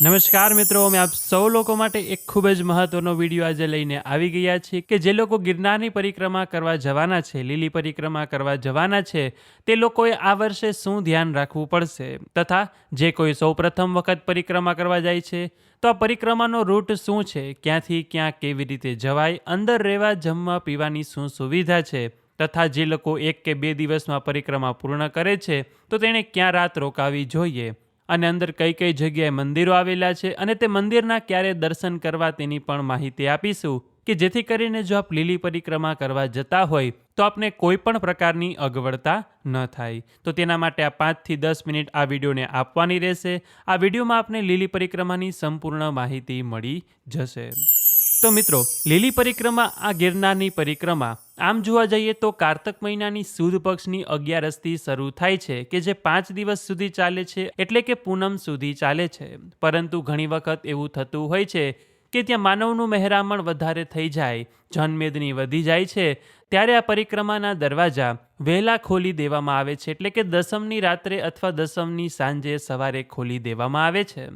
નમસ્કાર મિત્રો, અમે આપ સૌ લોકો માટે એક ખૂબ જ મહત્વનો વીડિયો આજે લઈને આવી ગયા છીએ કે જે લોકો ગિરનારની પરિક્રમા કરવા જવાના છે, લીલી પરિક્રમા કરવા જવાના છે, તે લોકોએ આ વર્ષે શું ધ્યાન રાખવું પડશે? તથા જે કોઈ સૌ પ્રથમ વખત પરિક્રમા કરવા જાય છે, તો આ પરિક્રમાનો રૂટ શું છે? ક્યાંથી ક્યાં કેવી રીતે જવાય? અંદર રહેવા, જમવા, પીવાની શું સુવિધા છે? તથા જે લોકો એક કે બે દિવસમાં પરિક્રમા પૂર્ણ કરે છે, તો તેણે ક્યાં રાત રોકાવી જોઈએ? અને અંદર કઈ કઈ જગ્યાએ મંદિરો આવેલા છે અને તે મંદિરના ક્યારે દર્શન કરવા તેની પણ માહિતી આપીશું કે જેથી કરીને જો આપ લીલી પરિક્રમા કરવા જતા હોય તો આપને કોઈ પણ પ્રકારની અગવડતા ન થાય. તો તેના માટે આ પાંચથી દસ મિનિટ આ વિડીયોને આપવાની રહેશે. આ વિડીયોમાં આપને લીલી પરિક્રમાની સંપૂર્ણ માહિતી મળી જશે. તો મિત્રો, લીલી પરિક્રમા આ ગિરનારની પરિક્રમા. આમ જોવા જઈએ તો કારતક મહિનાની સુદ પક્ષની અગિયારસથી શરૂ થાય છે, કે જે પાંચ દિવસ સુધી ચાલે છે, એટલે કે પૂનમ સુધી ચાલે છે. પરંતુ ઘણી વખત એવું થતું હોય છે કે ત્યાં માનવનું મહેરામણ વધારે થઈ જાય, જનમેદની વધી જાય છે, ત્યારે આ પરિક્રમાના દરવાજા વહેલા ખોલી દેવામાં આવે છે, એટલે કે દસમની રાત્રે અથવા દસમની સાંજે સવારે ખોલી દેવામાં આવે છે.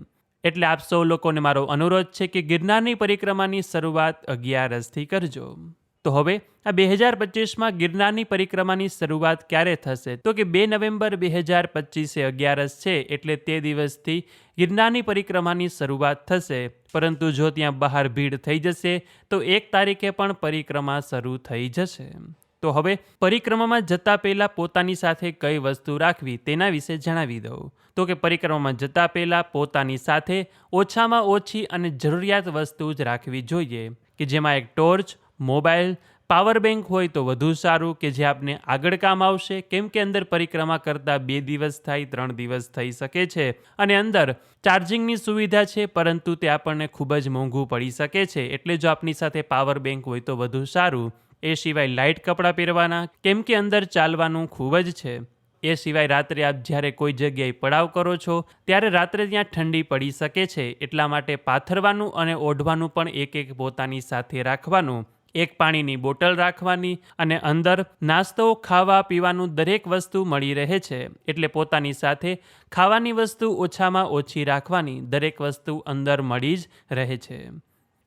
એટલે આપ સૌ લોકોને મારો અનુરોધ છે કે ગિરનારની પરિક્રમાની શરૂઆત અગિયારસથી કરજો. તો હવે, આ બે હજાર પચીસમાં ગિરનારની પરિક્રમાની શરૂઆત ક્યારે થશે? તો કે બે નવેમ્બર બે હજાર પચીસે અગિયારસ છે, એટલે તે દિવસથી ગિરનારની પરિક્રમાની શરૂઆત થશે. પરંતુ જો ત્યાં બહાર ભીડ થઈ જશે, તો એક તારીખે પણ પરિક્રમા શરૂ થઈ જશે. તો હવે પરિક્રમામાં જતા પહેલાં પોતાની સાથે કઈ વસ્તુ રાખવી તેના વિશે જણાવી દઉં. તો કે પરિક્રમામાં જતા પહેલાં પોતાની સાથે ઓછામાં ઓછી અને જરૂરિયાત વસ્તુ જ રાખવી જોઈએ. કે જેમાં એક ટોર્ચ, મોબાઈલ, પાવર બેંક હોય તો વધુ સારું કે જે આપને આગળ કામ આવશે. કેમ કે અંદર પરિક્રમા કરતાં બે દિવસ થાય, ત્રણ દિવસ થઈ શકે છે અને અંદર ચાર્જિંગની સુવિધા છે, પરંતુ તે આપણને ખૂબ જ મોંઘું પડી શકે છે. એટલે જો આપની સાથે પાવર બેંક હોય તો વધુ સારું. એ સિવાય લાઇટ કપડાં પહેરવાના, કેમ કે અંદર ચાલવાનું ખૂબ જ છે. એ સિવાય રાત્રે આપ જ્યારે કોઈ જગ્યાએ પડાવ કરો છો, ત્યારે રાત્રે ત્યાં ઠંડી પડી શકે છે. એટલા માટે પાથરવાનું અને ઓઢવાનું પણ એક એક પોતાની સાથે રાખવાનું. એક પાણીની બોટલ રાખવાની અને અંદર નાસ્તો, ખાવા, પીવાનું દરેક વસ્તુ મળી રહે છે. એટલે પોતાની સાથે ખાવાની વસ્તુ ઓછામાં ઓછી રાખવાની દરેક વસ્તુ અંદર મળી જ રહે છે.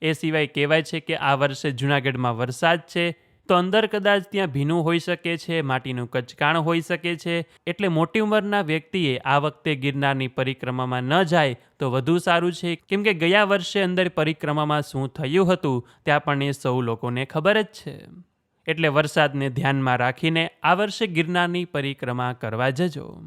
એ સિવાય કહેવાય છે કે આ વર્ષે જૂનાગઢમાં વરસાદ છે. તો અંદર કદાચ ત્યાં ભીનું હોઈ શકે છે, માટીનું કચકાણ હોઈ શકે છે. એટલે મોટી ઉંમરના વ્યક્તિએ આ વખતે ગિરનારની પરિક્રમામાં ન જાય તો વધુ સારું છે. કેમ કે ગયા વર્ષે અંદર પરિક્રમામાં શું થયું હતું, તે આપણને સૌ લોકોને ખબર જ છે. એટલે વરસાદને ધ્યાનમાં રાખીને આ વર્ષે ગિરનારની પરિક્રમા કરવા જજો.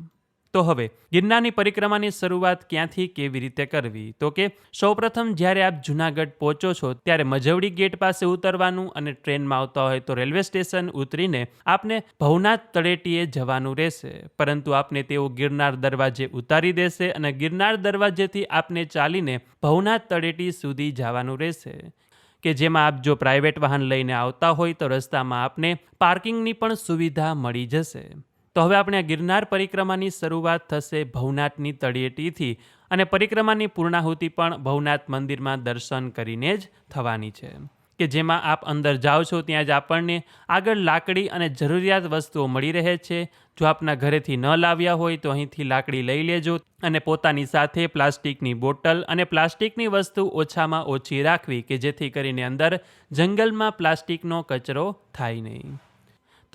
તો હવે, ગિરનારની પરિક્રમાની શરૂઆત ક્યાંથી કેવી રીતે કરવી? તો કે, સૌપ્રથમ જ્યારે આપ જુનાગઢ પહોંચો છો, ત્યારે મજવડી ગેટ પાસે ઉતરવાનું અને ટ્રેનમાં આવતા હોય તો રેલવે સ્ટેશન ઉતરીને આપને ભવનાથ તળેટીએ જવાનું રહેશે. પરંતુ આપને તેઓ ગિરનાર દરવાજે ઉતારી દેશે અને ગિરનાર દરવાજેથી આપને ચાલીને ભવનાથ તળેટી સુધી જવાનું રહેશે. કે જેમાં આપ જો પ્રાઇવેટ વાહન લઈને આવતા હોય તો રસ્તામાં આપને પાર્કિંગની પણ સુવિધા મળી જશે. તો હવે આપણે આ ગિરનાર પરિક્રમાની શરૂઆત થશે ભવનાથની તળિયેટીથી અને પરિક્રમાની પૂર્ણાહુતિ પણ ભવનાથ મંદિરમાં દર્શન કરીને જ થવાની છે. કે જેમાં આપ અંદર જાઓ છો ત્યાં જ આપણને આગળ લાકડી અને જરૂરિયાત વસ્તુઓ મળી રહે છે. જો આપના ઘરેથી ન લાવ્યા હોય તો અહીંથી લાકડી લઈ લેજો અને પોતાની સાથે પ્લાસ્ટિકની બોટલ અને પ્લાસ્ટિકની વસ્તુ ઓછામાં ઓછી રાખવી કે જેથી કરીને અંદર જંગલમાં પ્લાસ્ટિકનો કચરો થાય નહીં.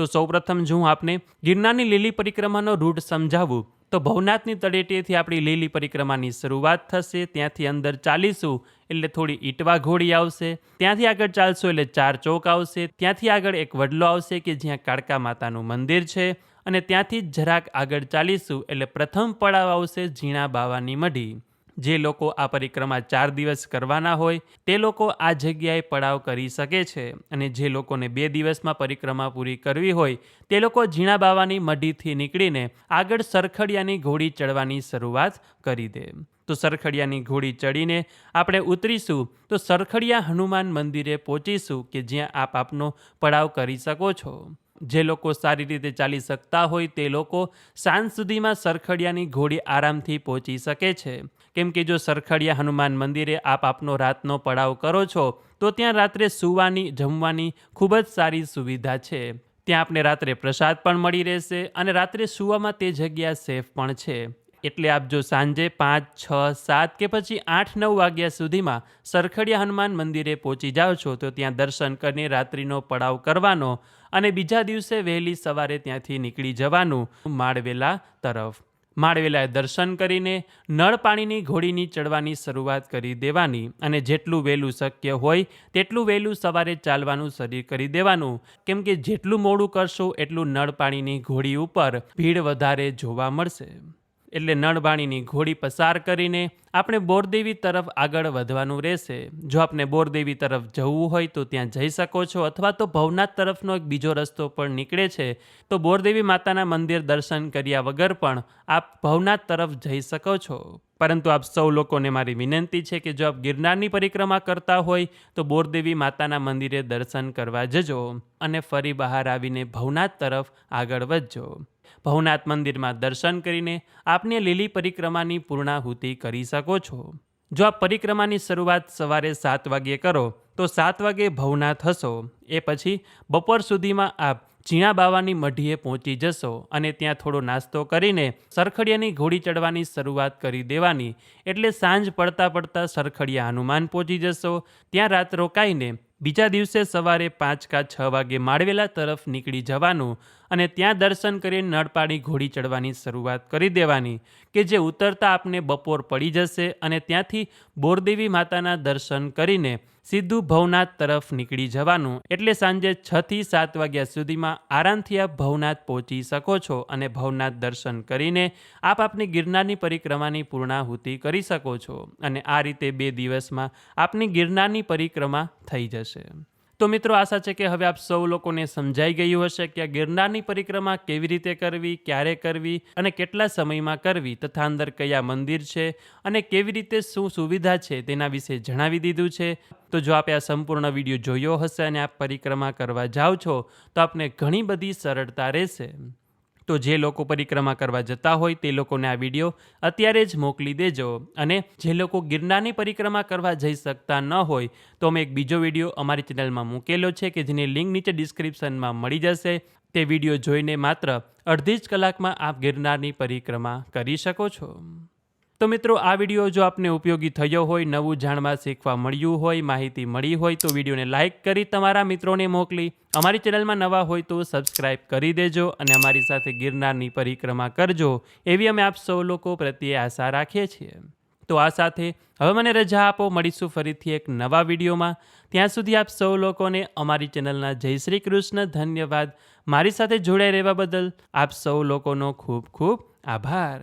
તો સૌપ્રથમ જો હું આપને ગિરનારની લીલી પરિક્રમાનો રૂટ સમજાવું, તો ભવનાથની તળેટીએથી આપણી લીલી પરિક્રમાની શરૂઆત થશે. ત્યાંથી અંદર ચાલીશું, એટલે થોડી ઈટવા ઘોડી આવશે. ત્યાંથી આગળ ચાલશો, એટલે ચાર ચોક આવશે. ત્યાંથી આગળ એક વડલો આવશે, કે જ્યાં કાળકા માતાનું મંદિર છે. અને ત્યાંથી જરાક આગળ ચાલીશું, એટલે પ્રથમ પડાવ આવશે ઝીણા બાવાની મઢી. જે લોકો આ પરિક્રમા ચાર દિવસ કરવાના હોય, તે લોકો આ જગ્યાએ પડાવ કરી શકે છે. અને જે લોકોને બે દિવસમાં પરિક્રમા પૂરી કરવી હોય, તે લોકો ઝીણા બાવાની મઢીથી નીકળીને આગળ સરખડિયાની ઘોડી ચડવાની શરૂઆત કરી દે. તો સરખડિયાની ઘોડી ચડીને આપણે ઉતરીશું, તો સરખડિયા હનુમાન મંદિરે પહોંચીશું કે જ્યાં આપ આપનો પડાવ કરી શકો છો. જે લોકો સારી રીતે ચાલી શકતા હોય તે લોકો સાંજ સુધીમાં સરખડિયાની ઘોડી આરામથી પહોંચી શકે છે. કેમ કે જો સરખડિયા હનુમાન મંદિરે આપ આપનો રાતનો પડાવ કરો છો, તો ત્યાં રાત્રે સૂવાની, જમવાની ખૂબ જ સારી સુવિધા છે. ત્યાં આપને રાત્રે પ્રસાદ પણ મળી રહેશે અને રાત્રે સૂવામાં તે જગ્યા સેફ પણ છે. એટલે આપ જો સાંજે પાંચ, છ, સાત કે પછી આઠ, નવ વાગ્યા સુધીમાં સરખડિયા હનુમાન મંદિરે પહોંચી જાઓ છો, તો ત્યાં દર્શન કરીને રાત્રિનો પડાવ કરવાનો અને બીજા દિવસે વહેલી સવારે ત્યાંથી નીકળી જવાનું માળવેલા તરફ. માળવેલાએ દર્શન કરીને નળ પાણીની ઘોડીની ચડવાની શરૂઆત કરી દેવાની અને જેટલું વહેલું શક્ય હોય તેટલું વહેલું સવારે ચાલવાનું શરીર કરી દેવાનું. કેમ કે જેટલું મોડું કરશો એટલું નળ પાણીની ઘોડી ઉપર ભીડ વધારે જોવા મળશે. એટલે નળબાણીની ઘોડી પસાર કરીને આપણે બોરદેવી તરફ આગળ વધવાનું રહેશે. જો આપને બોરદેવી તરફ જવું હોય તો ત્યાં જઈ શકો છો અથવા તો ભવનાથ તરફનો એક બીજો રસ્તો પણ નીકળે છે. તો બોરદેવી માતાના મંદિર દર્શન કર્યા વગર પણ આપ ભવનાથ તરફ જઈ શકો છો. પરંતુ આપ સૌ લોકોને મારી વિનંતી છે કે જો આપ ગિરનારની પરિક્રમા કરતા હોય તો બોરદેવી માતાના મંદિરે દર્શન કરવા જજો અને ફરી બહાર આવીને ભવનાથ તરફ આગળ વધજો. ભવનાથ મંદિરમાં દર્શન કરીને આપને લીલી પરિક્રમાની પૂર્ણાહુતિ કરી શકો છો. જો આપ પરિક્રમાની શરૂઆત સવારે સાત વાગ્યે કરો, તો સાત વાગે ભવનાથ હશો એ પછી બપોર સુધીમાં આપ ઝીણા બાવાની મઢીએ પહોંચી જશો અને ત્યાં થોડો નાસ્તો કરીને સરખડિયાની ઘોડી ચડવાની શરૂઆત કરી દેવાની. એટલે સાંજ પડતા પડતા સરખડિયા હનુમાન પહોંચી જશો. ત્યાં રાત રોકાઈને બીજા દિવસે સવારે પાંચ કા છ વાગે માળવેલા તરફ નીકળી જવાનું અને ત્યાં દર્શન કરી નળપાણી ઘોડી ચડવાની શરૂઆત કરી દેવાની, કે જે ઉતરતા આપને બપોર પડી જશે અને ત્યાંથી બોરદેવી માતાના દર્શન કરીને સીધું ભવનાથ તરફ નીકળી જવાનું એટલે સાંજે છ થી સાત વાગ્યા સુધીમાં આરામથી આપ ભવનાથ પહોંચી શકો છો અને ભવનાથ દર્શન કરીને આપ આપની ગિરનારની પરિક્રમાની પૂર્ણાહુતિ કરી શકો છો. અને આ રીતે બે દિવસમાં આપની ગિરનારની પરિક્રમા થઈ જશે. તો મિત્રો આશા છે કે હવે આપ સૌ લોકોને સમજાઈ ગયું હશે કે આ ગિરનારની પરિક્રમા કેવી રીતે કરવી, ક્યારે કરવી અને કેટલા સમયમાં કરવી, તથા અંદર કયા મંદિર છે અને કેવી રીતે શું સુવિધા છે તેના વિશે જણાવી દીધું છે. તો જો આપે આ સંપૂર્ણ વીડિયો જોયો હશે અને આપ પરિક્રમા કરવા જાઓ છો, તો આપને ઘણી બધી સરળતા રહેશે. તો જે લોકો પરિક્રમા કરવા જતા હોય તે લોકોને આ વીડિયો અત્યારે જ મોકલી દેજો. અને જે લોકો ગિરનારની પરિક્રમા કરવા જઈ શકતા ન હોય, તો અમે એક બીજો વીડિયો અમારી ચેનલમાં મૂકેલો છે કે જેની લિંક નીચે ડિસ્ક્રિપ્શનમાં મળી જશે. તે વીડિયો જોઈને માત્ર અડધી જ કલાકમાં આપ ગિરનારની પરિક્રમા કરી શકો છો. તો મિત્રો, આ વીડિયો જો આપને ઉપયોગી થયો હોય, નવું જાણવા શીખવા મળ્યું હોય, માહિતી મળી હોય, તો વિડીયોને લાઇક કરી તમારા મિત્રોને મોકલી. અમારી ચેનલમાં નવા હોય તો સબસ્ક્રાઇબ કરી દેજો અને અમારી સાથે ગિરનારની પરિક્રમા કરજો. એવી અમે આપ સૌ લોકો પ્રત્યે આશા રાખીએ છીએ. તો આ સાથે હવે મને રજા આપો. મળીશું ફરીથી એક નવા વિડીયોમાં. ત્યાં સુધી આપ સૌ લોકોને અમારી ચેનલના જય શ્રી કૃષ્ણ ધન્યવાદ. મારી સાથે જોડાઈ રહેવા બદલ આપ સૌ લોકોનો ખૂબ ખૂબ આભાર.